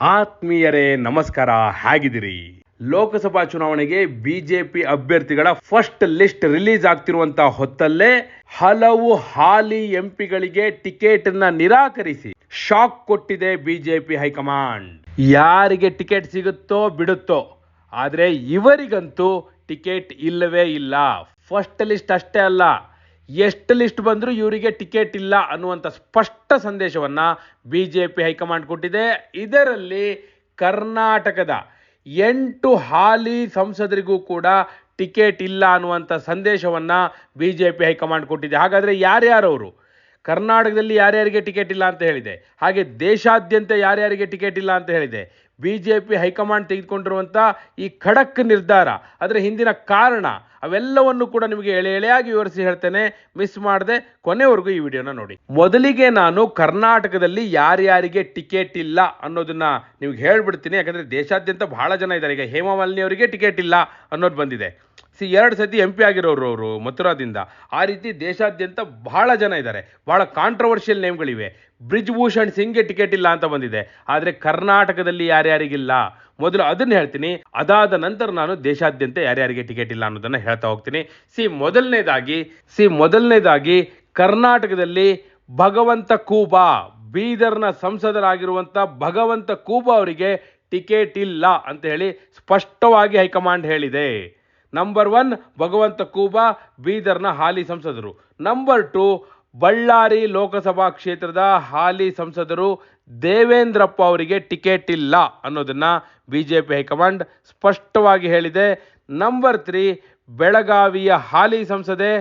ಆತ್ಮೀಯರೇ, ನಮಸ್ಕಾರ, ಹೇಗಿದ್ದೀರಿ? ಲೋಕಸಭಾ ಚುನಾವಣೆಗೆ ಬಿಜೆಪಿ ಅಭ್ಯರ್ಥಿಗಳ ಫಸ್ಟ್ ಲಿಸ್ಟ್ ರಿಲೀಸ್ ಆಗ್ತಿರುವಂತಹ ಹೊತ್ತಲ್ಲೇ ಹಲವು ಹಾಲಿ ಎಂಪಿಗಳಿಗೆ ಟಿಕೆಟ್ನ ನಿರಾಕರಿಸಿ ಶಾಕ್ ಕೊಟ್ಟಿದೆ ಬಿಜೆಪಿ ಹೈಕಮಾಂಡ್. ಯಾರಿಗೆ ಟಿಕೆಟ್ ಸಿಗುತ್ತೋ ಬಿಡುತ್ತೋ, ಆದರೆ ಇವರಿಗಂತೂ ಟಿಕೆಟ್ ಇಲ್ಲವೇ ಇಲ್ಲ. ಫಸ್ಟ್ ಲಿಸ್ಟ್ ಅಷ್ಟೇ ಅಲ್ಲ ಎಷ್ಟು ಲಿಸ್ಟ್ ಬಂದರೂ ಇವರಿಗೆ ಟಿಕೆಟ್ ಇಲ್ಲ ಅನ್ನುವಂಥ ಸ್ಪಷ್ಟ ಸಂದೇಶವನ್ನು ಬಿ ಜೆ ಪಿ ಹೈಕಮಾಂಡ್ ಕೊಟ್ಟಿದೆ. ಇದರಲ್ಲಿ ಕರ್ನಾಟಕದ ಎಂಟು ಹಾಲಿ ಸಂಸದರಿಗೂ ಕೂಡ ಟಿಕೆಟ್ ಇಲ್ಲ ಅನ್ನುವಂಥ ಸಂದೇಶವನ್ನು ಬಿ ಜೆ ಪಿ ಹೈಕಮಾಂಡ್ ಕೊಟ್ಟಿದೆ. ಹಾಗಾದರೆ ಯಾರ್ಯಾರವರು ಕರ್ನಾಟಕದಲ್ಲಿ ಯಾರ್ಯಾರಿಗೆ ಟಿಕೆಟ್ ಇಲ್ಲ ಅಂತ ಹೇಳಿದೆ? ಹಾಗೆ ದೇಶಾದ್ಯಂತ ಯಾರ್ಯಾರಿಗೆ ಟಿಕೆಟ್ ಇಲ್ಲ ಅಂತ ಹೇಳಿದೆ? ಬಿಜೆಪಿ ಹೈಕಮಾಂಡ್ ತೆಗೆದುಕೊಂಡಿರುವಂಥ ಈ ಖಡಕ್ ನಿರ್ಧಾರ, ಅದರ ಹಿಂದಿನ ಕಾರಣ, ಅವೆಲ್ಲವನ್ನು ಕೂಡ ನಿಮಗೆ ಎಳೆ ಎಳೆಯಾಗಿ ವಿವರಿಸಿ ಹೇಳ್ತೇನೆ. ಮಿಸ್ ಮಾಡದೆ, ಕೊನೆವರೆಗೂ ಈ ವಿಡಿಯೋನ ನೋಡಿ. ಮೊದಲಿಗೆ ನಾನು ಕರ್ನಾಟಕದಲ್ಲಿ ಯಾರ್ಯಾರಿಗೆ ಟಿಕೆಟ್ ಇಲ್ಲ ಅನ್ನೋದನ್ನ ನಿಮ್ಗೆ ಹೇಳ್ಬಿಡ್ತೀನಿ. ಯಾಕಂದ್ರೆ ದೇಶಾದ್ಯಂತ ಬಹಳ ಜನ ಇದ್ದಾರೆ. ಈಗ ಹೇಮಾಮಾಲಿನಿ ಅವರಿಗೆ ಟಿಕೆಟ್ ಇಲ್ಲ ಅನ್ನೋದು ಬಂದಿದೆ. ಸಿ, ಎರಡು ಸತಿ ಎಂ ಪಿ ಆಗಿರೋರು ಅವರು ಮಥುರಾದಿಂದ. ಆ ರೀತಿ ದೇಶಾದ್ಯಂತ ಬಹಳ ಜನ ಇದ್ದಾರೆ. ಬಹಳ ಕಾಂಟ್ರವರ್ಷಿಯಲ್ ನೇಮ್ಗಳಿವೆ ಬ್ರಿಜ್ ಭೂಷಣ್ ಸಿಂಗ್ಗೆ ಟಿಕೆಟ್ ಇಲ್ಲ ಅಂತ ಬಂದಿದೆ. ಆದರೆ ಕರ್ನಾಟಕದಲ್ಲಿ ಯಾರ್ಯಾರಿಗಿಲ್ಲ? ಮೊದಲು ಅದನ್ನ ಹೇಳ್ತೀನಿ. ಅದಾದ ನಂತರ ನಾನು ದೇಶಾದ್ಯಂತ ಯಾರ್ಯಾರಿಗೆ ಟಿಕೆಟ್ ಇಲ್ಲ ಅನ್ನೋದನ್ನು ಹೇಳ್ತಾ ಹೋಗ್ತೀನಿ. ಸಿ, ಮೊದಲನೇದಾಗಿ ಸಿ, ಮೊದಲನೇದಾಗಿ ಕರ್ನಾಟಕದಲ್ಲಿ ಭಗವಂತ ಕೂಬಾ, ಬೀದರ್ನ ಸಂಸದರಾಗಿರುವಂಥ ಭಗವಂತ ಕೂಬಾ ಅವರಿಗೆ ಟಿಕೆಟ್ ಇಲ್ಲ ಅಂತ ಹೇಳಿ ಸ್ಪಷ್ಟವಾಗಿ ಹೈಕಮಾಂಡ್ ಹೇಳಿದೆ. ನಂಬರ್ ಒನ್ ಭಗವಂತ ಕೂಬಾ, ಬೀದರ್ನ ಹಾಲಿ ಸಂಸದರು. ನಂಬರ್ ಟು ಬಳ್ಳಾರಿ ಲೋಕಸಭಾ ಕ್ಷೇತ್ರದ ಹಾಲಿ ಸಂಸದರು ದೇವೇಂದ್ರಪ್ಪ ಅವರಿಗೆ ಟಿಕೆಟ್ ಇಲ್ಲ ಅನ್ನೋದನ್ನು ಬಿ ಜೆ ಪಿ ಹೈಕಮಾಂಡ್ ಸ್ಪಷ್ಟವಾಗಿ ಹೇಳಿದೆ. ನಂಬರ್ ತ್ರೀ ಬೆಳಗಾವಿಯ ಹಾಲಿ ಸಂಸದೆ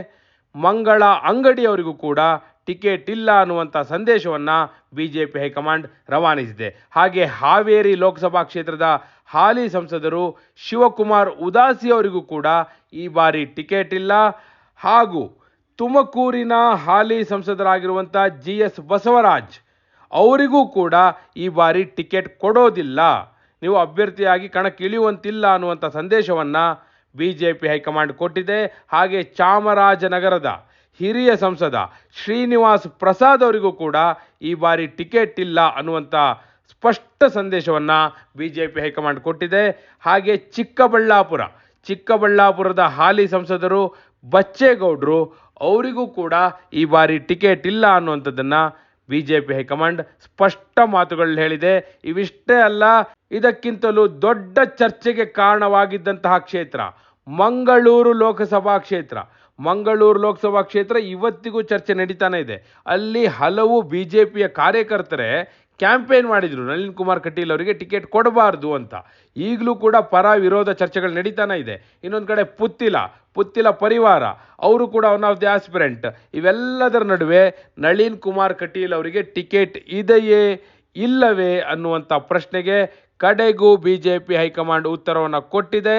ಮಂಗಳ ಅಂಗಡಿ ಅವರಿಗೂ ಕೂಡ ಟಿಕೆಟ್ ಇಲ್ಲ ಅನ್ನುವಂಥ ಸಂದೇಶವನ್ನು ಬಿ ಜೆ ಪಿ ಹೈಕಮಾಂಡ್ ರವಾನಿಸಿದೆ. ಹಾಗೆ ಹಾವೇರಿ ಲೋಕಸಭಾ ಕ್ಷೇತ್ರದ ಹಾಲಿ ಸಂಸದರು ಶಿವಕುಮಾರ್ ಉದಾಸಿ ಅವರಿಗೂ ಕೂಡ ಈ ಬಾರಿ ಟಿಕೆಟ್ ಇಲ್ಲ. ಹಾಗೂ ತುಮಕೂರಿನ ಹಾಲಿ ಸಂಸದರಾಗಿರುವಂಥ ಜಿ ಎಸ್ ಬಸವರಾಜ್ ಅವರಿಗೂ ಕೂಡ ಈ ಬಾರಿ ಟಿಕೆಟ್ ಕೊಡೋದಿಲ್ಲ. ನೀವು ಅಭ್ಯರ್ಥಿಯಾಗಿ ಕಣಕ್ಕಿಳಿಯುವಂತಿಲ್ಲ ಅನ್ನುವಂಥ ಸಂದೇಶವನ್ನು ಬಿ ಜೆ ಪಿ ಹೈಕಮಾಂಡ್ ಕೊಟ್ಟಿದೆ. ಹಾಗೆ ಚಾಮರಾಜನಗರದ ಹಿರಿಯ ಸಂಸದ ಶ್ರೀನಿವಾಸ್ ಪ್ರಸಾದ್ ಅವರಿಗೂ ಕೂಡ ಈ ಬಾರಿ ಟಿಕೆಟ್ ಇಲ್ಲ ಅನ್ನುವಂಥ ಸ್ಪಷ್ಟ ಸಂದೇಶವನ್ನು ಬಿ ಜೆ ಪಿ ಹೈಕಮಾಂಡ್ ಕೊಟ್ಟಿದೆ. ಹಾಗೆ ಚಿಕ್ಕಬಳ್ಳಾಪುರ, ಚಿಕ್ಕಬಳ್ಳಾಪುರದ ಹಾಲಿ ಸಂಸದರು ಬಚ್ಚೇಗೌಡರು ಅವರಿಗೂ ಕೂಡ ಈ ಬಾರಿ ಟಿಕೆಟ್ ಇಲ್ಲ ಅನ್ನುವಂಥದ್ದನ್ನು ಬಿ ಜೆ ಪಿ ಹೈಕಮಾಂಡ್ ಸ್ಪಷ್ಟ ಮಾತುಗಳು ಹೇಳಿದೆ. ಇವಿಷ್ಟೇ ಅಲ್ಲ, ಇದಕ್ಕಿಂತಲೂ ದೊಡ್ಡ ಚರ್ಚೆಗೆ ಕಾರಣವಾಗಿದ್ದಂತಹ ಕ್ಷೇತ್ರ, ಮಂಗಳೂರು ಲೋಕಸಭಾ ಕ್ಷೇತ್ರ. ಮಂಗಳೂರು ಲೋಕಸಭಾ ಕ್ಷೇತ್ರ ಇವತ್ತಿಗೂ ಚರ್ಚೆ ನಡೀತಾನೆ ಇದೆ. ಅಲ್ಲಿ ಹಲವು ಬಿ ಜೆ ಪಿಯ ಕಾರ್ಯಕರ್ತರೇ ಕ್ಯಾಂಪೇನ್ ಮಾಡಿದರು. ನಳಿನ್ ಕುಮಾರ್ ಕಟೀಲ್ ಅವರಿಗೆ ಟಿಕೆಟ್ ಕೊಡಬಾರ್ದು ಅಂತ. ಈಗಲೂ ಕೂಡ ಪರ ವಿರೋಧ ಚರ್ಚೆಗಳು ನಡೀತಾನೆ ಇದೆ. ಇನ್ನೊಂದು ಕಡೆ ಪುತ್ತಿಲ ಪುತ್ತಿಲ ಪರಿವಾರ, ಅವರು ಕೂಡ ಒನ್ ಆಫ್ ದಿ ಆಸ್ಪಿರೆಂಟ್ ಇವೆಲ್ಲದರ ನಡುವೆ ನಳಿನ್ ಕುಮಾರ್ ಕಟೀಲ್ ಅವರಿಗೆ ಟಿಕೆಟ್ ಇದೆಯೇ, ಇಲ್ಲವೇ ಅನ್ನುವಂಥ ಪ್ರಶ್ನೆಗೆ ಕಡೆಗೂ ಬಿಜೆಪಿ ಹೈಕಮಾಂಡ್ ಉತ್ತರವನ್ನು ಕೊಟ್ಟಿದೆ.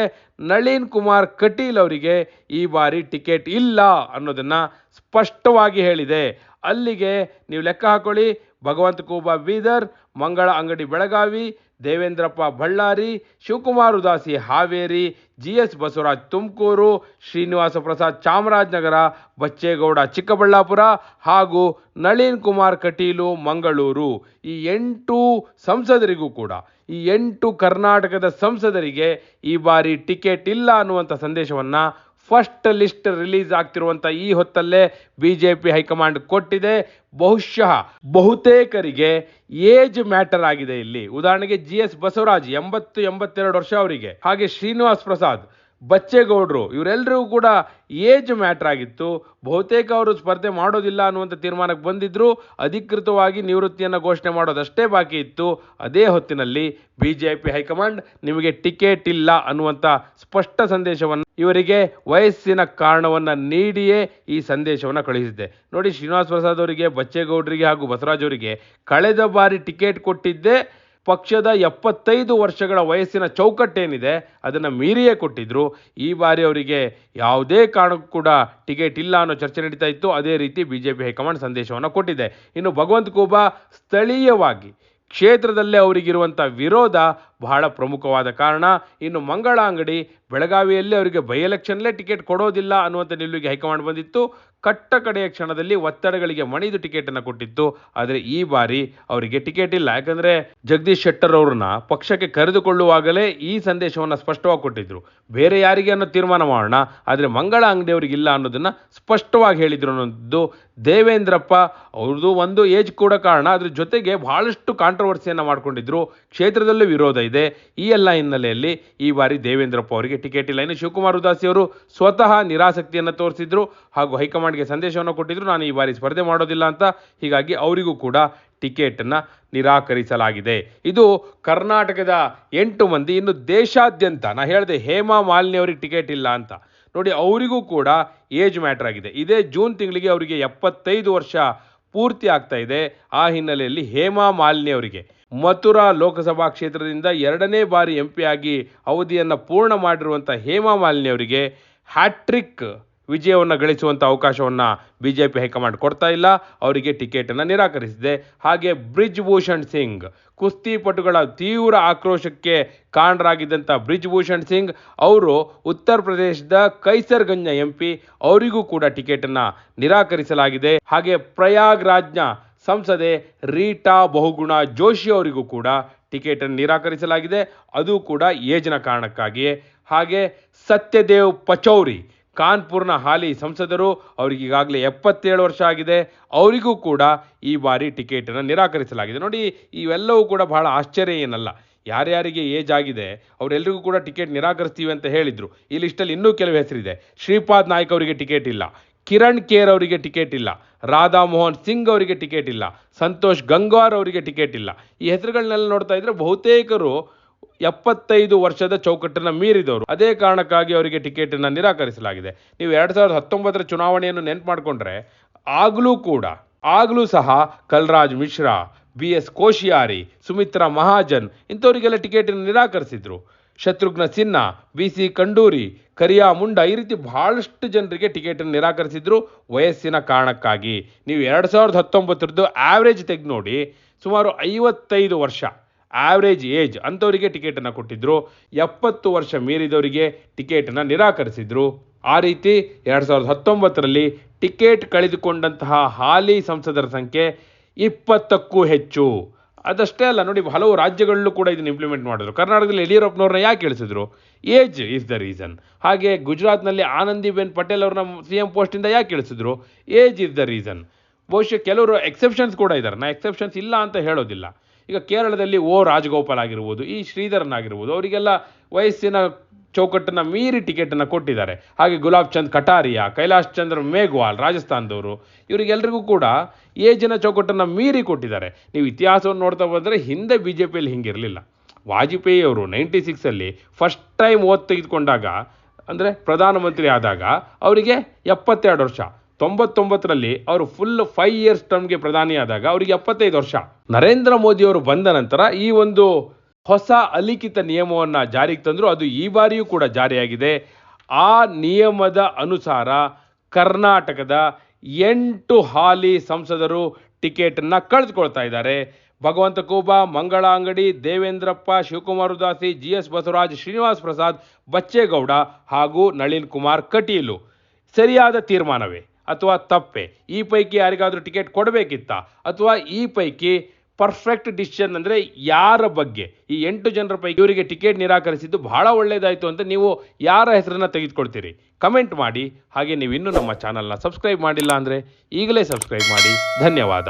ನಳಿನ್ ಕುಮಾರ್ ಕಟೀಲ್ ಅವರಿಗೆ ಈ ಬಾರಿ ಟಿಕೆಟ್ ಇಲ್ಲ ಅನ್ನೋದನ್ನ ಸ್ಪಷ್ಟವಾಗಿ ಹೇಳಿದೆ. ಅಲ್ಲಿಗೆ ನೀವು ಲೆಕ್ಕ ಹಾಕೊಳ್ಳಿ. ಭಗವಂತ ಕೂಬಾ ಬೀದರ್, ಮಂಗಳ ಅಂಗಡಿ ಬೆಳಗಾವಿ ದೇವೇಂದ್ರಪ್ಪ ಬಳ್ಳಾರಿ, ಶಿವಕುಮಾರ್ ಉದಾಸಿ ಹಾವೇರಿ ಜಿ ಎಸ್ ಬಸವರಾಜ್ ತುಮಕೂರು, ಶ್ರೀನಿವಾಸ ಪ್ರಸಾದ್ ಚಾಮರಾಜನಗರ, ಬಚ್ಚೇಗೌಡ ಚಿಕ್ಕಬಳ್ಳಾಪುರ ಹಾಗೂ ನಳಿನ್ ಕುಮಾರ್ ಕಟೀಲು ಮಂಗಳೂರು. ಈ ಎಂಟು ಸಂಸದರಿಗೂ ಕೂಡ, ಈ ಎಂಟು ಕರ್ನಾಟಕದ ಸಂಸದರಿಗೆ ಈ ಬಾರಿ ಟಿಕೆಟ್ ಇಲ್ಲ ಅನ್ನುವಂಥ ಸಂದೇಶವನ್ನ ಫಸ್ಟ್ ಲಿಸ್ಟ್ ರಿಲೀಸ್ ಆಗ್ತಿರುವಂಥ ಈ ಹೊತ್ತಲ್ಲೇ ಬಿಜೆಪಿ ಹೈಕಮಾಂಡ್ ಕೊಟ್ಟಿದೆ. ಬಹುಶಃ ಬಹುತೇಕರಿಗೆ ಏಜ್ ಮ್ಯಾಟರ್ ಆಗಿದೆ ಇಲ್ಲಿ. ಉದಾಹರಣೆಗೆ ಜಿ ಎಸ್ ಬಸವರಾಜ್ ಎಂಬತ್ತು ಎಂಬತ್ತೆರಡು ವರ್ಷ ಅವರಿಗೆ. ಹಾಗೆ ಶ್ರೀನಿವಾಸ್ ಪ್ರಸಾದ್ ಬಚ್ಚೇಗೌಡರು ಇವರೆಲ್ಲರಿಗೂ ಕೂಡ ಏಜ್ ಮ್ಯಾಟ್ರ್ ಆಗಿತ್ತು. ಬಹುತೇಕ ಅವರು ಸ್ಪರ್ಧೆ ಮಾಡೋದಿಲ್ಲ ಅನ್ನುವಂಥ ತೀರ್ಮಾನಕ್ಕೆ ಬಂದಿದ್ದರು ಅಧಿಕೃತವಾಗಿ ನಿವೃತ್ತಿಯನ್ನು ಘೋಷಣೆ ಮಾಡೋದಷ್ಟೇ ಬಾಕಿ ಇತ್ತು. ಅದೇ ಹೊತ್ತಿನಲ್ಲಿ B J P high command ನಿಮಗೆ ಟಿಕೆಟ್ ಇಲ್ಲ ಅನ್ನುವಂಥ ಸ್ಪಷ್ಟ ಸಂದೇಶವನ್ನು ಇವರಿಗೆ ವಯಸ್ಸಿನ ಕಾರಣವನ್ನು ನೀಡಿಯೇ ಈ ಸಂದೇಶವನ್ನು ಕಳುಹಿಸಿದೆ. ನೋಡಿ ಶ್ರೀನಿವಾಸ್ ಪ್ರಸಾದ್ ಅವರಿಗೆ, ಬಚ್ಚೇಗೌಡರಿಗೆ ಹಾಗೂ ಬಸವರಾಜ್ ಅವರಿಗೆ ಕಳೆದ ಬಾರಿ ಟಿಕೆಟ್ ಕೊಟ್ಟಿದ್ದೇ. ಪಕ್ಷದ ಎಪ್ಪತ್ತೈದು ವರ್ಷಗಳ ವಯಸ್ಸಿನ ಚೌಕಟ್ಟೇನಿದೆ, ಅದನ್ನು ಮೀರಿಯೇ ಕೊಟ್ಟಿದ್ರು. ಈ ಬಾರಿ ಅವರಿಗೆ ಯಾವುದೇ ಕಾರಣಕ್ಕೂ ಕೂಡ ಟಿಕೆಟ್ ಇಲ್ಲ ಅನ್ನೋ ಚರ್ಚೆ ನಡೀತಾ ಇತ್ತು. ಅದೇ ರೀತಿ ಬಿ ಜೆ ಪಿ ಹೈಕಮಾಂಡ್ ಸಂದೇಶವನ್ನು ಕೊಟ್ಟಿದೆ. ಇನ್ನು ಭಗವಂತ ಕೂಬಾ ಸ್ಥಳೀಯವಾಗಿ ಕ್ಷೇತ್ರದಲ್ಲೇ ಅವರಿಗಿರುವಂಥ ವಿರೋಧ ಬಹಳ ಪ್ರಮುಖವಾದ ಕಾರಣ ಇನ್ನು ಮಂಗಳ ಅಂಗಡಿ ಬೆಳಗಾವಿಯಲ್ಲಿ ಅವರಿಗೆ ಬೈ ಎಲೆಕ್ಷನ್ಲೇ ಟಿಕೆಟ್ ಕೊಡೋದಿಲ್ಲ ಅನ್ನುವಂಥ ನಿಲುವಿಗೆ ಹೈಕಮಾಂಡ್ ಬಂದಿತ್ತು. ಕಟ್ಟ ಕಡೆಯ ಕ್ಷಣದಲ್ಲಿ ಒತ್ತಡಗಳಿಗೆ ಮಣಿದು ಟಿಕೆಟನ್ನು ಕೊಟ್ಟಿತ್ತು. ಆದರೆ ಈ ಬಾರಿ ಅವರಿಗೆ ಟಿಕೆಟ್ ಇಲ್ಲ. ಯಾಕಂದರೆ ಜಗದೀಶ್ ಶೆಟ್ಟರ್ ಅವ್ರನ್ನ ಪಕ್ಷಕ್ಕೆ ಕರೆದುಕೊಳ್ಳುವಾಗಲೇ ಈ ಸಂದೇಶವನ್ನು ಸ್ಪಷ್ಟವಾಗಿ ಕೊಟ್ಟಿದ್ರು. ಬೇರೆ ಯಾರಿಗೆ ಅನ್ನೋ ತೀರ್ಮಾನ ಮಾಡೋಣ, ಆದರೆ ಮಂಗಳ ಅಂಗಡಿ ಅವರಿಗೆ ಇಲ್ಲ ಅನ್ನೋದನ್ನು ಸ್ಪಷ್ಟವಾಗಿ ಹೇಳಿದ್ರು ಅನ್ನೋದು ದೇವೇಂದ್ರಪ್ಪ. ಅವ್ರದ್ದು ಒಂದು ಏಜ್ ಕೂಡ ಕಾರಣ. ಅದ್ರ ಜೊತೆಗೆ ಬಹಳಷ್ಟು ಕಾಂಟ್ರವರ್ಸಿಯನ್ನು ಮಾಡಿಕೊಂಡಿದ್ರು. ಕ್ಷೇತ್ರದಲ್ಲೂ ವಿರೋಧ ಇದೆ. ಈ ಎಲ್ಲ ಹಿನ್ನೆಲೆಯಲ್ಲಿ ಈ ಬಾರಿ ದೇವೇಂದ್ರಪ್ಪ ಅವರಿಗೆ ಟಿಕೆಟ್ ಇಲ್ಲ. ಇನ್ನು ಶಿವಕುಮಾರ್ ಉದಾಸಿ ಅವರು ಸ್ವತಃ ನಿರಾಸಕ್ತಿಯನ್ನು ತೋರಿಸಿದ್ರು ಹಾಗೂ ಹೈಕಮಾಂಡ್ಗೆ ಸಂದೇಶವನ್ನು ಕೊಟ್ಟಿದ್ರು, ನಾನು ಈ ಬಾರಿ ಸ್ಪರ್ಧೆ ಮಾಡೋದಿಲ್ಲ ಅಂತ. ಹೀಗಾಗಿ ಅವರಿಗೂ ಕೂಡ ಟಿಕೆಟನ್ನು ನಿರಾಕರಿಸಲಾಗಿದೆ. ಇದು ಕರ್ನಾಟಕದ ಎಂಟು ಮಂದಿ, ಇನ್ನು ದೇಶಾದ್ಯಂತ, ನಾ ಹೇಳಿದೆ ಹೇಮಾ ಮಾಲಿನಿ ಅವರಿಗೆ ಟಿಕೆಟ್ ಇಲ್ಲ ಅಂತ. ನೋಡಿ, ಅವರಿಗೂ ಕೂಡ ಏಜ್ ಮ್ಯಾಟರ್ ಆಗಿದೆ. ಇದೇ ಜೂನ್ ತಿಂಗಳಿಗೆ ಅವರಿಗೆ ಎಪ್ಪತ್ತೈದು ವರ್ಷ ಪೂರ್ತಿ ಆಗ್ತಾ ಇದೆ. ಆ ಹಿನ್ನೆಲೆಯಲ್ಲಿ ಹೇಮಾ ಮಾಲಿನಿ ಅವರಿಗೆ ಮಥುರಾ ಲೋಕಸಭಾ ಕ್ಷೇತ್ರದಿಂದ ಎರಡನೇ ಬಾರಿ ಎಂ ಆಗಿ ಅವಧಿಯನ್ನು ಪೂರ್ಣ ಮಾಡಿರುವಂಥ ಹೇಮಾ ಮಾಲಿನಿ ಅವರಿಗೆ ಹ್ಯಾಟ್ರಿಕ್ ವಿಜಯವನ್ನು ಗಳಿಸುವಂಥ ಅವಕಾಶವನ್ನು ಬಿ ಜೆ ಪಿ ಹೈಕಮಾಂಡ್ ಕೊಡ್ತಾ ಇಲ್ಲ. ಅವರಿಗೆ ಟಿಕೆಟನ್ನು ನಿರಾಕರಿಸಿದೆ. ಹಾಗೆ ಬ್ರಿಜ್ ಭೂಷಣ್ ಸಿಂಗ್ ಕುಸ್ತಿಪಟುಗಳ ತೀವ್ರ ಆಕ್ರೋಶಕ್ಕೆ ಕಾರಣರಾಗಿದ್ದಂಥ ಬ್ರಿಜ್ ಭೂಷಣ್ ಸಿಂಗ್ ಅವರು ಉತ್ತರ ಪ್ರದೇಶದ ಕೈಸರ್ಗಂಜ್ನ ಎಂ ಪಿ ಅವರಿಗೂ ಕೂಡ ಟಿಕೆಟನ್ನು ನಿರಾಕರಿಸಲಾಗಿದೆ. ಹಾಗೆ ಪ್ರಯಾಗ್ರಾಜ್ನ ಸಂಸದೆ ರೀಟಾ ಬಹುಗುಣ ಜೋಶಿ ಅವರಿಗೂ ಕೂಡ ಟಿಕೆಟನ್ನು ನಿರಾಕರಿಸಲಾಗಿದೆ. ಅದು ಕೂಡ ಏಜ್ನ ಕಾರಣಕ್ಕಾಗಿಯೇ. ಹಾಗೆ ಸತ್ಯದೇವ್ ಪಚೌರಿ, ಕಾನ್ಪುರ್ನ ಹಾಲಿ ಸಂಸದರು ಅವರಿಗೀಗಾಗಲೇ ಎಪ್ಪತ್ತೇಳು ವರ್ಷ ಆಗಿದೆ. ಅವರಿಗೂ ಕೂಡ ಈ ಬಾರಿ ಟಿಕೆಟನ್ನು ನಿರಾಕರಿಸಲಾಗಿದೆ. ನೋಡಿ, ಇವೆಲ್ಲವೂ ಕೂಡ ಬಹಳ ಆಶ್ಚರ್ಯ ಏನಲ್ಲ. ಯಾರ್ಯಾರಿಗೆ ಏಜ್ ಆಗಿದೆ ಅವರೆಲ್ಲರಿಗೂ ಕೂಡ ಟಿಕೆಟ್ ನಿರಾಕರಿಸ್ತೀವಿ ಅಂತ ಹೇಳಿದರು. ಈ ಲಿಸ್ಟಲ್ಲಿ ಇನ್ನೂ ಕೆಲವು ಹೆಸರಿದೆ. ಶ್ರೀಪಾದ್ ನಾಯ್ಕ್ ಅವರಿಗೆ ಟಿಕೆಟ್ ಇಲ್ಲ. ಕಿರಣ್ ಕೇರ್ ಅವರಿಗೆ ಟಿಕೆಟ್ ಇಲ್ಲ, ರಾಧಾ ಮೋಹನ್ ಸಿಂಗ್ ಅವರಿಗೆ ಟಿಕೆಟ್ ಇಲ್ಲ, ಸಂತೋಷ್ ಗಂಗ್ವಾರ್ ಅವರಿಗೆ ಟಿಕೆಟ್ ಇಲ್ಲ. ಈ ಹೆಸರುಗಳನ್ನೆಲ್ಲ ನೋಡ್ತಾ ಇದ್ರೆ ಬಹುತೇಕರು ಎಪ್ಪತ್ತೈದು ವರ್ಷದ ಚೌಕಟ್ಟನ್ನು ಮೀರಿದವರು. ಅದೇ ಕಾರಣಕ್ಕಾಗಿ ಅವರಿಗೆ ಟಿಕೆಟನ್ನು ನಿರಾಕರಿಸಲಾಗಿದೆ. ನೀವು ಎರಡು ಸಾವಿರದ ಹತ್ತೊಂಬತ್ತರ ಚುನಾವಣೆಯನ್ನು ನೆನ್ಪು ಮಾಡಿಕೊಂಡ್ರೆ ಆಗಲೂ ಕೂಡ, ಆಗಲೂ ಸಹ ಕಲ್ರಾಜ್ ಮಿಶ್ರಾ ಬಿ ಎಸ್ ಕೋಶಿಯಾರಿ, ಸುಮಿತ್ರಾ ಮಹಾಜನ್ ಇಂಥವರಿಗೆಲ್ಲ ಟಿಕೆಟನ್ನು ನಿರಾಕರಿಸಿದ್ರು. ಶತ್ರುಘ್ನ ಸಿನ್ಹಾ, ಬಿ ಸಿ ಕಂಡೂರಿ ಕರಿಯಾ ಮುಂಡ ಈ ರೀತಿ ಬಹಳಷ್ಟು ಜನರಿಗೆ ಟಿಕೆಟನ್ನು ನಿರಾಕರಿಸಿದ್ರು ವಯಸ್ಸಿನ ಕಾರಣಕ್ಕಾಗಿ. ನೀವು ಎರಡು ಸಾವಿರದ ಹತ್ತೊಂಬತ್ತರದ್ದು ಆವ್ರೇಜ್ ತೆಗೆದು ನೋಡಿ, ಸುಮಾರು ಐವತ್ತೈದು ವರ್ಷ ಆವ್ರೇಜ್ ಏಜ್ ಅಂಥವರಿಗೆ ಟಿಕೆಟನ್ನು ಕೊಟ್ಟಿದ್ರು. ಎಪ್ಪತ್ತು ವರ್ಷ ಮೀರಿದವರಿಗೆ ಟಿಕೆಟನ್ನು ನಿರಾಕರಿಸಿದ್ರು. ಆ ರೀತಿ ಎರಡು ಸಾವಿರದ ಹತ್ತೊಂಬತ್ತರಲ್ಲಿ ಟಿಕೆಟ್ ಕಳೆದುಕೊಂಡಂತಹ ಹಾಲಿ ಸಂಸದರ ಸಂಖ್ಯೆ ಇಪ್ಪತ್ತಕ್ಕೂ ಹೆಚ್ಚು. ಅದಷ್ಟೇ ಅಲ್ಲ, ನೋಡಿ ಹಲವು ರಾಜ್ಯಗಳಲ್ಲೂ ಕೂಡ ಇದನ್ನು ಇಂಪ್ಲಿಮೆಂಟ್ ಮಾಡಿದ್ರು. ಕರ್ನಾಟಕದಲ್ಲಿ ಯಡಿಯೂರಪ್ಪನವ್ರನ್ನ ಯಾಕೆ ಕೇಳಿಸಿದ್ರು? ಏಜ್ ಇಸ್ ದ ರೀಸನ್ ಹಾಗೆ ಗುಜರಾತ್ನಲ್ಲಿ ಆನಂದಿಬೆನ್ ಪಟೇಲ್ ಅವ್ರನ್ನ ಸಿ ಎಂ ಪೋಸ್ಟಿಂದ ಯಾಕೆ ಕೇಳಿಸಿದ್ರು? ಏಜ್ ಇಸ್ ದ ರೀಸನ್ ಬಹುಶಃ ಕೆಲವರು ಎಕ್ಸೆಪ್ಷನ್ಸ್ ಕೂಡ ಇದ್ದಾರೆ. ನಾ ಎಕ್ಸೆಪ್ಷನ್ಸ್ ಇಲ್ಲ ಅಂತ ಹೇಳೋದಿಲ್ಲ. ಈಗ ಕೇರಳದಲ್ಲಿ ಓ ರಾಜಗೋಪಾಲ್ ಆಗಿರ್ಬೋದು, ಈ ಶ್ರೀಧರನ್ ಆಗಿರ್ಬೋದು ಅವರಿಗೆಲ್ಲ ವಯಸ್ಸಿನ ಚೌಕಟ್ಟನ್ನ ಮೀರಿ ಟಿಕೆಟನ್ನು ಕೊಟ್ಟಿದ್ದಾರೆ. ಹಾಗೆ ಗುಲಾಬ್ ಚಂದ್ ಕಟಾರಿಯಾ, ಕೈಲಾಶ್ ಚಂದ್ರ ಮೇಘ್ವಾಲ್, ರಾಜಸ್ಥಾನದವರು ಇವರಿಗೆಲ್ಲರಿಗೂ ಕೂಡ ಏಜಿನ ಚೌಕಟ್ಟನ್ನು ಮೀರಿ ಕೊಟ್ಟಿದ್ದಾರೆ. ನೀವು ಇತಿಹಾಸವನ್ನು ನೋಡ್ತಾ ಬಂದರೆ ಹಿಂದೆ ಬಿ ಜೆ ಪಿಯಲ್ಲಿ ಹಿಂಗಿರಲಿಲ್ಲ. ವಾಜಪೇಯಿ ಅವರು ನೈಂಟಿ ಸಿಕ್ಸಲ್ಲಿ ಫಸ್ಟ್ ಟೈಮ್ ಓದ್ ತೆಗೆದುಕೊಂಡಾಗ, ಅಂದರೆ ಪ್ರಧಾನಮಂತ್ರಿ ಆದಾಗ, ಅವರಿಗೆ ಎಪ್ಪತ್ತೆರಡು ವರ್ಷ. ತೊಂಬತ್ತೊಂಬತ್ತರಲ್ಲಿ ಅವರು ಫುಲ್ ಫೈವ್ ಇಯರ್ಸ್ ಟರ್ಮ್ಗೆ ಪ್ರಧಾನಿಯಾದಾಗ ಅವರಿಗೆ ಎಪ್ಪತ್ತೈದು ವರ್ಷ. ನರೇಂದ್ರ ಮೋದಿ ಅವರು ಬಂದ ನಂತರ ಈ ಒಂದು ಹೊಸ ಅಲಿಖಿತ ನಿಯಮವನ್ನು ಜಾರಿಗೆ ತಂದರು. ಅದು ಈ ಬಾರಿಯೂ ಕೂಡ ಜಾರಿಯಾಗಿದೆ. ಆ ನಿಯಮದ ಅನುಸಾರ ಕರ್ನಾಟಕದ ಎಂಟು ಹಾಲಿ ಸಂಸದರು ಟಿಕೆಟನ್ನು ಕಳೆದುಕೊಳ್ತಾ ಇದ್ದಾರೆ. ಭಗವಂತ ಕೂಬಾ ಮಂಗಳ ಅಂಗಡಿ, ದೇವೇಂದ್ರಪ್ಪ, ಶಿವಕುಮಾರ್ ಉದಾಸಿ, ಜಿ ಎಸ್ ಬಸವರಾಜ್, ಶ್ರೀನಿವಾಸ್ ಪ್ರಸಾದ್, ಬಚ್ಚೇಗೌಡ ಹಾಗೂ ನಳಿನ್ ಕುಮಾರ್ ಕಟೀಲು. ಸರಿಯಾದ ತೀರ್ಮಾನವೇ? ಅಥವಾ ತಪ್ಪೆ? ಈ ಪೈಕಿ ಯಾರಿಗಾದರೂ ಟಿಕೆಟ್ ಕೊಡಬೇಕಿತ್ತಾ? ಅಥವಾ ಈ ಪೈಕಿ ಪರ್ಫೆಕ್ಟ್ ಡಿಸಿಷನ್ ಅಂದರೆ ಯಾರ ಬಗ್ಗೆ? ಈ ಎಂಟು ಜನರ ಪೈಕಿ ಇವರಿಗೆ ಟಿಕೆಟ್ ನಿರಾಕರಿಸಿದ್ದು ಬಹಳ ಒಳ್ಳೆಯದಾಯಿತು ಅಂತ ನೀವು ಯಾರ ಹೆಸರನ್ನು ತೆಗೆದುಕೊಳ್ತೀರಿ? ಕಮೆಂಟ್ ಮಾಡಿ. ಹಾಗೆ ನೀವು ಇನ್ನೂ ನಮ್ಮ ಚಾನಲ್ನ ಸಬ್ಸ್ಕ್ರೈಬ್ ಮಾಡಿಲ್ಲ ಅಂದರೆ ಈಗಲೇ ಸಬ್ಸ್ಕ್ರೈಬ್ ಮಾಡಿ. ಧನ್ಯವಾದ.